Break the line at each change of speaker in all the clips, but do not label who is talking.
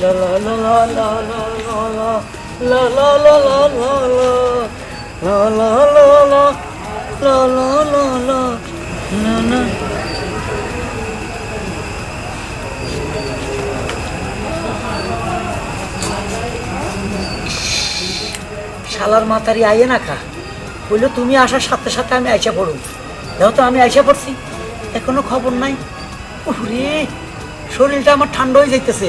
La la la la la la la la la la la la la la la la la la na na শালার মাতারি আইয়ে না খা বলল তুমি আসার সাথে সাথে আমি আইসা পড়ুন দেখো তো আমি আইসা পড়ছি এখনও খবর নাই ওরে শরীরটা আমার ঠান্ডা হয়ে যাইতেছে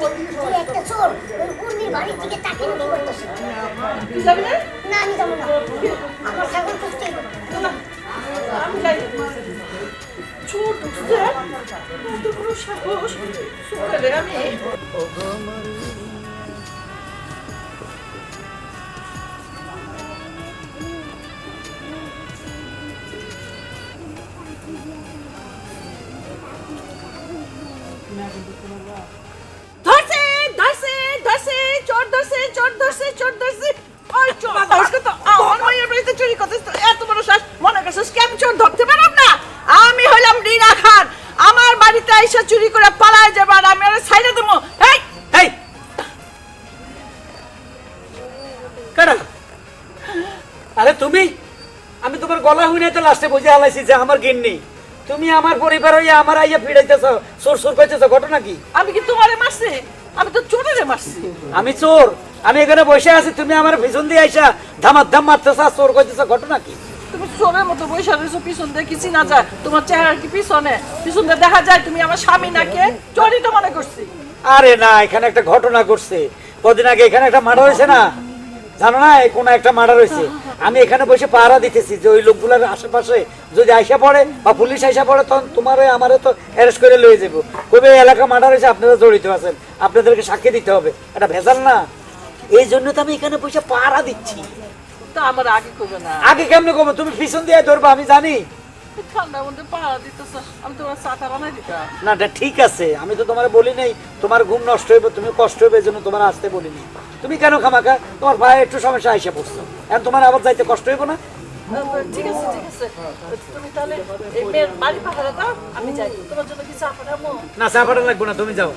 তুই একটা চোর ওই পূর্ণির বাড়ির দিকে তাকিয়ে কি
করতেছিস? যাবি না?
না আমি যাব না। আমার ছাগল
খুঁজতে আমি যাই। চোর ঢুকছে। তোর কোনো সাহস। চলে আমি। Imagine the চোর ধরতে পারলাম না। আমি হইলাম রিনা খান। আমার বাড়িতে চুরি করে পালায় যাবে আর আমি আর সাইডে দেবো। এই
এই কারা আরে তুমি? আমি তোমার গলা তো লাস্টে বুঝে হালাইছি যে আমার গিন্নি। তুমি আমার পরিবার হইয়া আমার আইয়া ফিরাইতেছ সোর সোর কইতেছ ঘটনা কি?
আমি কি তোমারে মারছি? আমি তো চোরেরে মারছি।
আমি চোর। আমি এখানে বসে আছি তুমি আমার পিছন দিয়ে আইসা ধামার ধাম মারতেছ চোর কইতেছ ঘটনা কি?
তুমি চোরের মতো বসে রয়েছো পিছন দিয়ে কিছু না যায়? তোমার চেহারা কি পিছনে? পিছন দিয়ে দেখা যায় তুমি আমার স্বামী নাকি? চোরই তো মনে করছি।
আরে না এখানে একটা ঘটনা ঘটছে। কদিন আগে এখানে একটা মার্ডার হয়েছে না? জানো না কোনো একটা মার্ডার হয়েছে। আমি এখানে বসে পাহারা দিতেছি যে ওই লোকগুলোর আশেপাশে যদি আইসা পড়ে বা পুলিশ আইসা পড়ে তখন তোমারে আমারে তো অ্যারেস্ট করে লয়ে যাব। কবে এই এলাকা মার্ডার হয়েছে আপনারা জড়িত আছেন আপনাদেরকে সাক্ষী দিতে হবে। এটা ভেজাল না। এই জন্য তো আমি এখানে বসে পাহারা দিচ্ছি।
তা আমার আগে করবে না।
আগে কেমনে কমে তুমি পিছন দিয়ে ধরবা আমি জানি।
ঠান্ডার মধ্যে পাহারা দিতেছ। আমি তোমার চাটা বানাই দিতাম
না এটা ঠিক আছে। আমি তো তোমার বলি নাই তোমার ঘুম নষ্ট হইবে তুমি কষ্ট হইবে এই তোমার আসতে বলিনি। তুমি কেন খামাকা তোমার ভাই একটু সমস্যা আইসা পড়ছো। এখন তোমার আবার যাইতে কষ্ট হইব না?
ঠিক আছে ঠিক আছে। তুমি তাহলে বাড়ি পাহারা দাও আমি যাই। তোমার জন্য কি চা পাঠাবো?
না চা পাঠা লাগবে না তুমি যাও।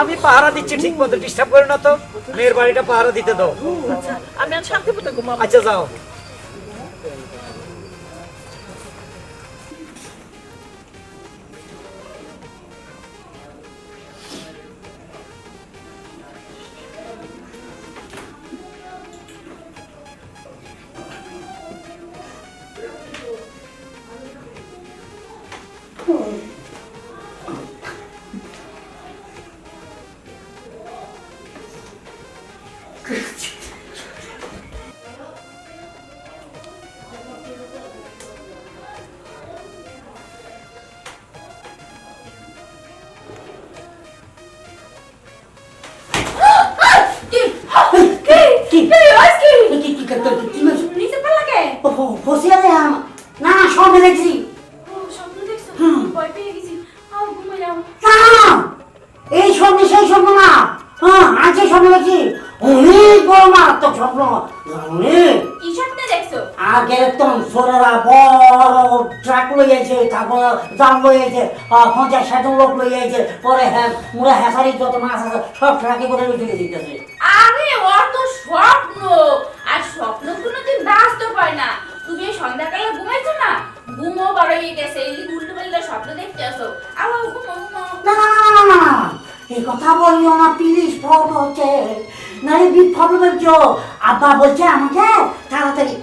আমি পাহারা দিচ্ছি ঠিক মতো ডিস্টার্ব করে না তো। মেয়ের বাড়িটা পাহারা দিতে দাও।
আচ্ছা আমি শান্তি মতো ঘুমাবো
আচ্ছা যাও।
কি? কি?
কি তোর কি কি মাছ
নিতে পারলা কে
ও বসে আছে না না স্বপ্ন দেখছি। স্বপ্ন দেখছ? ভয় পেয়ে গেছি। আর ঘুমাইলাম না এই স্বপ্ন সেই স্বপ্ন না। হ্যাঁ আছে স্বপ্ন দেখছি। অনেক বড় মারাত্মক স্বপ্ন। অনেক কি স্বপ্ন দেখছ? আগে একদম সোরারা বড় ট্রাক লয়ে গেছে তারপর জাম লয়ে গেছে পঞ্চাশ ষাট লোক লয়ে গেছে। পরে হ্যাঁ মুরা হ্যাঁ যত মাছ আছে সব ট্রাকে করে লুটে দিতেছে
আরে ওর তো স্বপ্ন। আর স্বপ্ন কোনোদিন বাস্তব হয় না। তুমি সন্ধ্যাকালে ঘুমাইছো না? ঘুমো বড় হয়ে গেছে এই উল্টো পাল্টা স্বপ্ন দেখতে আসো। আবার ঘুমো ঘুমো।
না না না না, না না এই কথা বলিও না প্লিজ ফটো হচ্ছে। নারে বিগ প্রবলেম হচ্ছে আব্বা বলছে আমাকে তাড়াতাড়ি।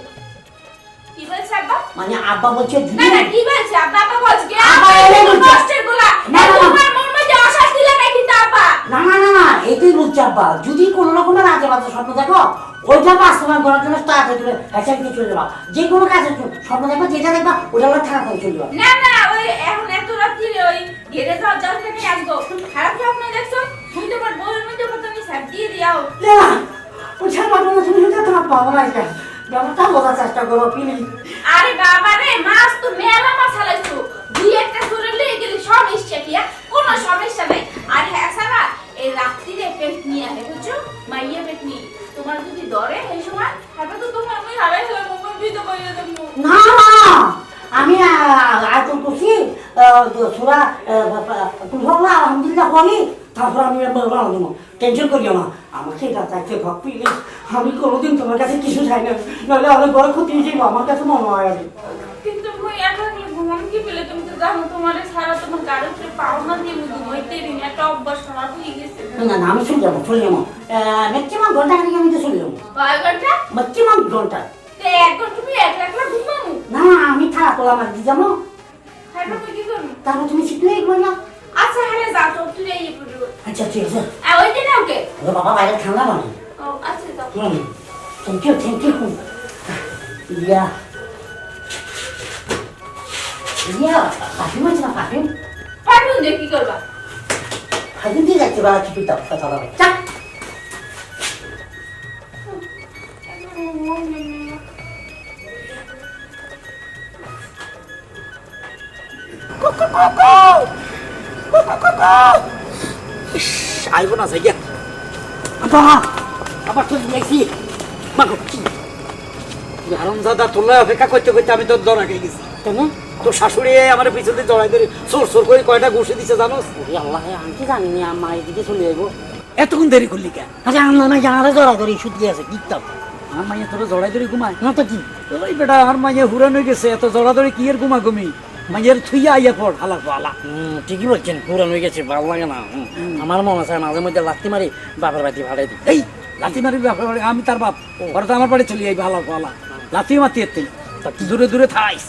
কি বলছে আব্বা?
মানে আব্বা বলছে
না না কি বলছে? আব্বা আব্বা বলছে।
আব্বা
আব্বা
এলে বলছে।
কষ্টের গোলা।
না, না, না।
তোমার মন মধ্যে অশান্তি লাগে কিন্তু আব্বা
না না না না আব্বা যদি কোনো রকমের আজে বাজে স্বপ্ন দেখো ওইটা বাস্তবায়ন করার জন্য তাড়াতাড়ি হ্যাঁ দিয়ে চলে যাবা। যে কোনো কাজে স্বপ্ন দেখবা যেটা দেখবা ওটা হলো তাড়াতাড়ি চলে যাবা।
না না ওই এখন এত রাত্রি ওই ঘেরে যাও যাও থেকে আসব খারাপ স্বপ্ন দেখছ? তুমি তোমার বউয়ের মধ্যে তুমি স্যাপ দিয়ে দিয়াও।
না ওই ছাড়বা না তুমি শুধু তোমার বাবা ভাইটা ব্যাপারটা বোঝার চেষ্টা করো প্লিজ।
আরে বাবা রে মাছ তো মেলা মাছ হালাইছো। দুই একটা সুরে লিয়ে গেলে সুরা
তুলসা আলহামদুলিল্লাহ করি তারপর আমি টেনশন করিও না। আমাকে এটা চাইতে ভাব প্লিজ আমি কোনোদিন তোমার কাছে কিছু চাই না। নাহলে অনেক বড় ক্ষতি হয়ে যাব আমার কাছে মনে হয় আর
কিন্তু মুই একা গেলে কি পেলে? তুমি তো জানো তোমার সারা তোমার গাড়ি উপরে পাওনা দিয়ে মুই ঘুমাইতে দিন একটা অভ্যাস হয়ে গেছে।
না না আমি চলে যাব চলে যাব। ম্যাক্সিমাম ঘণ্টা খানিক আমি তো চলে যাব।
কয় ঘণ্টা?
ম্যাক্সিমাম
ঘণ্টা। এক ঘণ্টা তুমি একলা একলা
না আমি করলাম আর কি যাব
তারপর তুই কি করবি
তারপর তুমি শিখলে একবার না
আচ্ছা হ্যাঁ যা তো তুই এই পড়ব
আচ্ছা ঠিক আছে
আর ওই দিন ওকে
ওরে বাবা বাইরে ঠান্ডা মানে
ও আচ্ছা যাও
thank you thank you yeah yeah perfume আছে না পারফিউম
পারবুন দিয়ে কি করবা
পারফিউম দিয়ে
আইব না আবার তো তোলা অপেক্ষা করতে করতে আমি তোর দর আগে গেছি।
কেন?
তোর শাশুড়ি আমার পিছনে জড়াই ধরে সোর সোর করে কয়টা ঘুষে দিছে
ওরে আল্লাহ আমি কি জানি না আমার এদিকে চলে যাব
এতক্ষণ দেরি করলি কেন?
আচ্ছা আমার না জানারে জড়া ধরে শুধু আছে কিতাব
আমার মাইয়া তোর জড়াই ধরে ঘুমায়।
না তো কি?
ওই বেটা আমার মাইয়া হুরান হয়ে গেছে এত জড়া ধরে কি এর ঘুমা ঘুমি? মাইয়ার থুইয়া আইয়া পড় হালা
হুম, ঠিকই বলছেন পুরান হয়ে গেছে ভালো লাগে না হুম, আমার মনে আছে মাঝে মধ্যে লাত্তি মারি বাপের বাড়ি ভাড়াই দিই।
এই লাথি মারি বাপের বাড়ি, আমি তার বাপ। ওরা তো আমার বাড়ি চলে যাই ভালো পালা লাথি মাতি এতে। দূরে দূরে থাইস।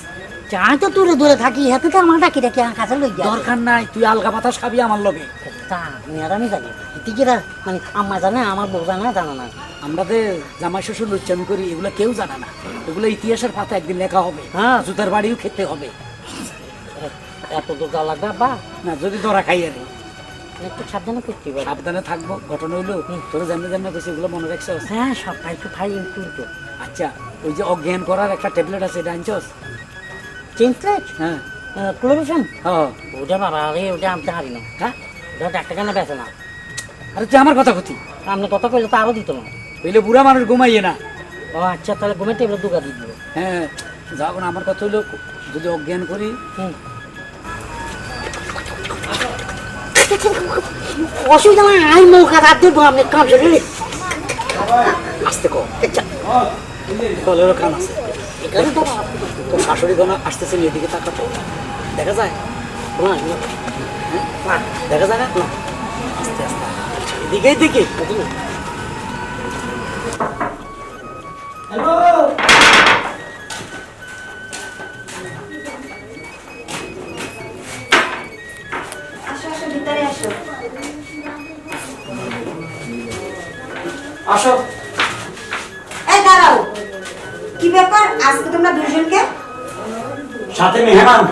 চাই তো দূরে দূরে থাকি হাতে তো আমার ডাকি ডাকি আমার কাছে লই
দরকার নাই তুই আলগা বাতাস খাবি আমার লগে।
তা আমি জানি। টিকিরা মানে আম্মা জানে আমার বউ জানে জানে না।
আমরা যে জামাই শ্বশুর লুচ্চামি করি এগুলো কেউ জানে না। এগুলো ইতিহাসের পাতা একদিন লেখা হবে।
হ্যাঁ।
জুতার বাড়িও খেতে হবে।
এত যাওয়া লাগবে? বা
না যদি ধরা খাই আরে
একটু সাবধানে করতে পারি
সাবধানে থাকব ঘটনা হইল তোর জানতে জানতে কিছু এগুলো মনে রাখছ
হ্যাঁ সবাই তো খাই কিন্তু
আচ্ছা ওই যে অজ্ঞান করার একটা ট্যাবলেট আছে এটা আনছস?
চেঞ্জ
হ্যাঁ।
ক্লোরোফেন
হ্যাঁ
ওটা বাবা আরে ওটা আনতে পারি না।
হ্যাঁ?
ওটা ডাক্তার কেন বেছে না।
আরে তুই আমার কথা কথি
আপনি কত কইলে তো আরও দিত না।
বুঝলে বুড়া মানুষ ঘুমাইয়ে না।
ও আচ্ছা তাহলে ঘুমে টেবিলে দুগা দিয়ে দিবে।
হ্যাঁ যাও আমার কথা হইল যদি অজ্ঞান করি
অসুবিধা নাই আমি মৌকা রাত দেবো আপনি কাম চলে
আসতে কো কলেরও কান আছে।
এখানে তো
তোর শাশুড়ি কোন আসতেছে এদিকে তাকাতো দেখা যায়? হ্যাঁ? দেখা যায় না? আস্তে আস্তে। এদিকে এদিকে। আসো।
এই দাঁড়াও। কি ব্যাপার? আজকে তোমরা দুজনকে?
সাথে মেহমান।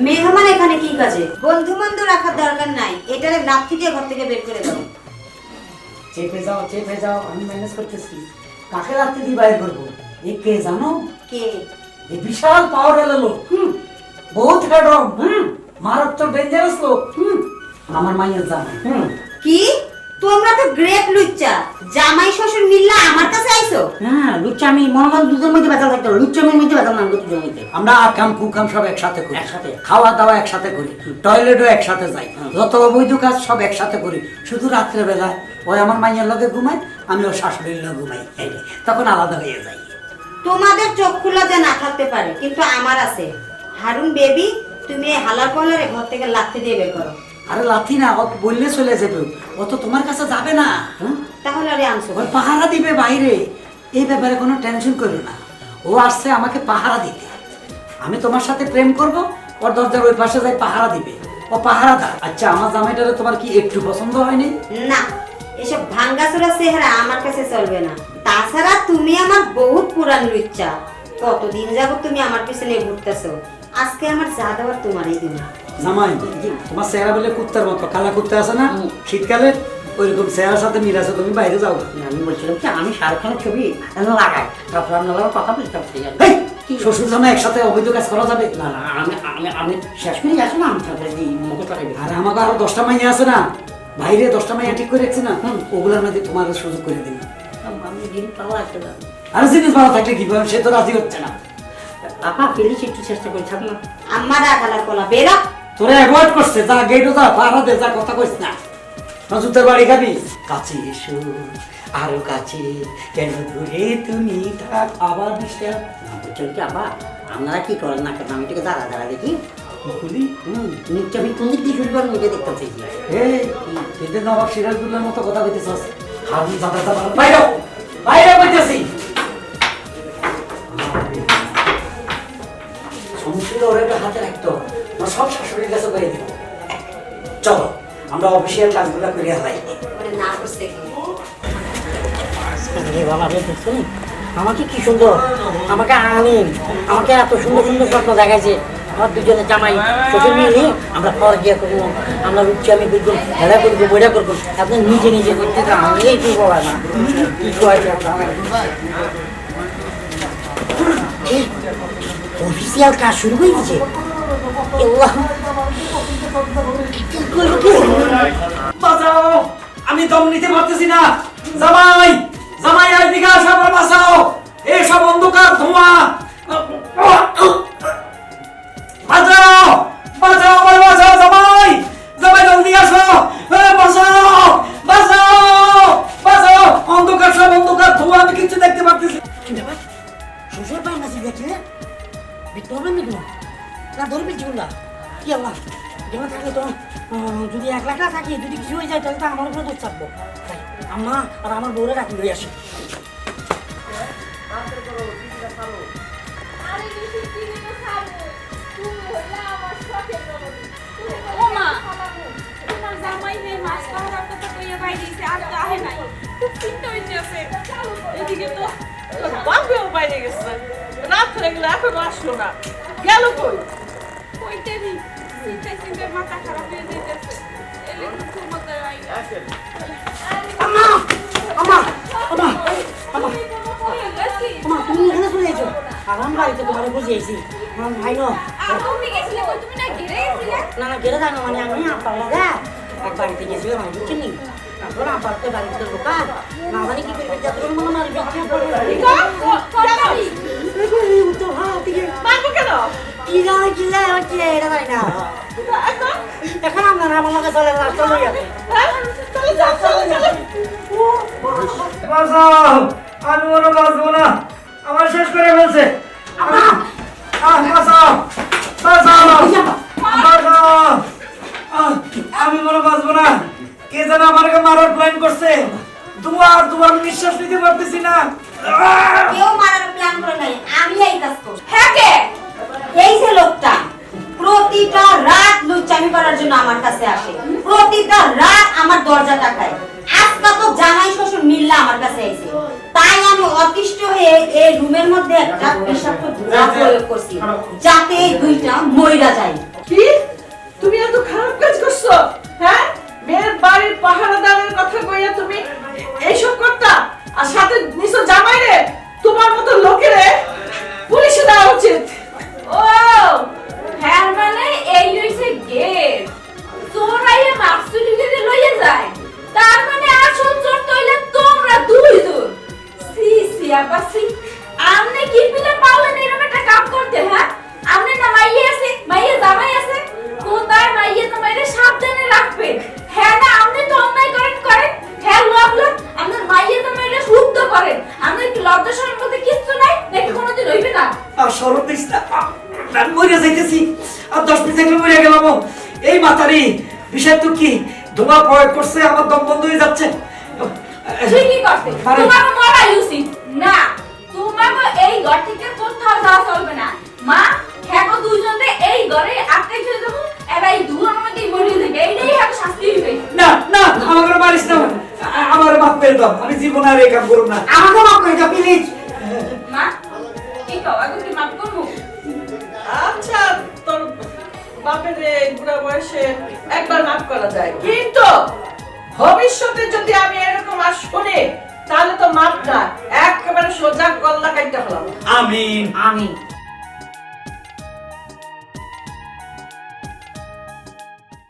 মেহমান এখানে কি কাজে? বন্ধু বান্ধব রাখার দরকার নাই। এটারে লাভ থেকে ঘর থেকে বের করে দাও।
চেপে যাও চেপে যাও আমি ম্যানেজ করতেছি। কাকে রাখতে দিয়ে বাইর করব? এ কে জানো?
কে?
এ বিশাল পাওয়ার লোক। হুম। বহুত হেডরম হুম। মারাত্মক ডেঞ্জারাস লোক। হুম। আমার মাইয়ের জানে। হুম।
কি? তোমরা তো গ্রেট লুচ্চা। জামাই শ্বশুর মিল্লা আমার কাছে আইছো
হ্যাঁ লুচ্চা আমি মনে দুধের মধ্যে বেতাল থাকতো লুচ্চামের মধ্যে বেতাল নাম দুধের মধ্যে।
আমরা আকাম কুকাম সব একসাথে করি।
একসাথে।
খাওয়া দাওয়া একসাথে করি। টয়লেটও একসাথে যাই। যত অবৈধ কাজ সব একসাথে করি। শুধু রাত্রে বেলায় ওই আমার মাইয়ের লগে ঘুমাই আমি ওর শাশুড়ির লগে ঘুমাই এই তখন আলাদা হয়ে যাই।
তোমাদের চোখ খোলা যে না থাকতে পারে কিন্তু আমার আছে। হারুন বেবি তুমি হালার পালারে ঘর থেকে লাথি দিয়ে বের করো।
আরে লাথি না ও বললে চলে যাবে ও তো তোমার কাছে যাবে না
তাহলে আরে আনছো
ওই পাহারা দিবে বাইরে। এই ব্যাপারে কোনো টেনশন করো না। ও আসছে আমাকে পাহারা দিতে। আমি তোমার সাথে প্রেম করব ওর দরজার ওই পাশে যাই পাহারা দিবে। ও পাহারা দা আচ্ছা আমার জামাইটারে তোমার কি একটু পছন্দ হয়নি?
না এসব ভাঙ্গাচোরা চেহারা আমার কাছে চলবে না। তাছাড়া তুমি আমার বহুত পুরান লুচ্চা। কতদিন যাবত তুমি আমার পিছনে ঘুরতেছো? আজকে আমার যা দেওয়ার তোমারই দিন
জামাই তোমার চেহারা বলে কুত্তার মতো কালা কুত্তা আছে না? শীতকালে ওইরকম চেহারার সাথে মিল আছে তুমি বাইরে যাও।
আমি বলছিলাম কি আমি শাহরুখ খানের ছবি লাগাই। তারপর আপনার কথা
শ্বশুর জামাই একসাথে অবৈধ কাজ করা যাবে?
না না আমি আমি আমি শেষ করে গেছি না আমি তাদের মুখে লাগাই
আর আমাকে আরও দশটা মাইয়া আছে না? বাইরে দশটা মাইয়া ঠিক করে রাখছি না? ওগুলোর মধ্যে তোমার সুযোগ করে দিন আর জিনিস ভালো থাকলে কি পাবেন সে তো রাজি হচ্ছে না।
আপা প্লিজ একটু চেষ্টা করে থাক না।
আমার হালার পোলা বেরা।
তোরা অ্যাভয়েড করছে যা গেটও যা পাহারা দে যা কথা কইস না। নজুতের বাড়ি খাবি? কাছে এসো আরও কাছে। কেন দূরে তুমি থাক আবার ডিস্টার্ব
বলছেন কি আপা আপনারা কি করেন না কেন? আমি এটাকে দাঁড়া দাঁড়া দেখি।
খুলি
হুম মুখটা আমি কোন দিক দিয়ে শুরু করব মুখে দেখতে চাইছি
এই এদের নবাব সিরাজদুল্লার মতো কথা কইতেছস। হারুন বাইরে বাইরে কইতেছি। সমস্যাটা ওর একটা হাতে রাখতো আমার সব শাশুড়ির কাছে করে দিব। চলো আমরা অফিসিয়াল কাজগুলো করে
দেখছেন আমাকে কি সুন্দর? আমাকে আনিন আমাকে এত সুন্দর সুন্দর স্বপ্ন দেখাইছে। আমার দুজনে জামাই শ্বশুর মিলে আমরা পর গিয়ে করব। আমরা রুচি আমি করব খেলা করব বইটা করব। আপনি নিজে নিজে করতে আমি এই না। কি কয়েছে অফিসিয়াল কাজ শুরু হয়ে গেছে।
বাঁচাও আমি দম নিতে পারতেছি না। জামাই জামাই একদিকে আসো আমার বাঁচাও। এসব অন্ধকার ধোঁয়া। বাঁচাও বাঁচাও আমার বাঁচাও জামাই। জামাই জলদি আসো। বাঁচাও বাঁচাও বাঁচাও। অন্ধকার সব অন্ধকার ধোঁয়া আমি কিছু দেখতে পারতেছি
শ্বশুর পায় না দেখলে না না ধরে পেয়েছি বললা কি আল্লাহ? যেমন থাকলে তো যদি এক লাখ না থাকি, যদি কিছু হয়ে যায়, তাহলে তো আমার উপরে দোষ চাপবো আম্মা আর আমার বউরে রাখি লই আসি।
নে
এদিকে তো বাপেও বাইরে গেছে রাত হয়ে গেলে এখনও আসলো না গেল কই
কইতেরি চিন্তায় চিন্তায় মাথা খারাপ হয়ে যাইতেছে এলে কিছু মতো আই
আম্মা আম্মা আম্মা আম্মা
তুমি কোনো কইয়া গেছি
আম্মা তুমি এখানে চলে এসো আর আমি বাড়িতে তোমার বুঝে আইছি আমার ভাই ন
আর তুমি গেছিলে কই তুমি না ঘিরে গেছিলে
না না গেলে জানো মানে আমি আপনার লগে এক বাড়িতে গেছিলাম আমি বুঝছেন নি তারপর আবার তো বাড়িতে দোকান না জানি কি করবে যাত্রা মনে মারবে কি করবে কি কি জানে হচ্ছে এটা জানি না
এখন
আপনারা আমার লগে চলে
হ্যাঁ
আমি মনে বাঁচবো না আমার শেষ করে ফেলছে আমি মনে বাঁচবো না কে যেন আমাকে মারার প্ল্যান করছে দুবার দুবার নিঃশ্বাস নিতে পারতেছি না!
কেউ মারার প্ল্যান করে নাই আমি এই কাজ করব
হ্যাঁ কে
লুচ্চামি করার জন্য আমার কাছে আসে। প্রতিটা রাত আমার দরজা টাকায় আজকা তো জামাই শ্বশুর মিল্লা আমার কাছে এসে। তাই আমি অতিষ্ঠ হয়ে এই রুমের মধ্যে একটা বিষাক্ত প্রয়োগ করছি। যাতে এই দুইটা মইরা যায়।
কি? তুমি এত খারাপ কাজ করছ? হ্যাঁ? মেয়ের বাড়ির পাহারাদারের কথা কইয়া তুমি
সরব দিস না আহ, মরে যাইতেছি। আর দশ মিনিট থাকলে মরে গেলাম এই মাতারি বিষয় তো কি? ধোঁয়া প্রয়োগ করছে আমার দম বন্ধ হয়ে যাচ্ছে।
ঠিকই করতে
আরে-
তোমার উচিত না তোমার এই ঘর থেকে কোথাও যাওয়া চলবে না। মা হ্যাঁ দুইজনে এই ঘরে আটকে ছেড়ে দেবো। এবার এই ধুয়ার মধ্যে মরে যাবে এইটাই হবে শাস্তি হইবে।
না না আমাকে মারিস না। আ- আমার মাফ করে দাও। আমি জীবন আর এই কাম করব না।
আমাকে মাফ করে দাও প্লিজ
বয়সে একবার মাফ করা যায়। কিন্তু ভবিষ্যতে যদি আমি এরকম আর শুনি তাহলে তো মাপ না একেবারে সোজা গল্লা কাটতে হলাম
আমিন।
আমি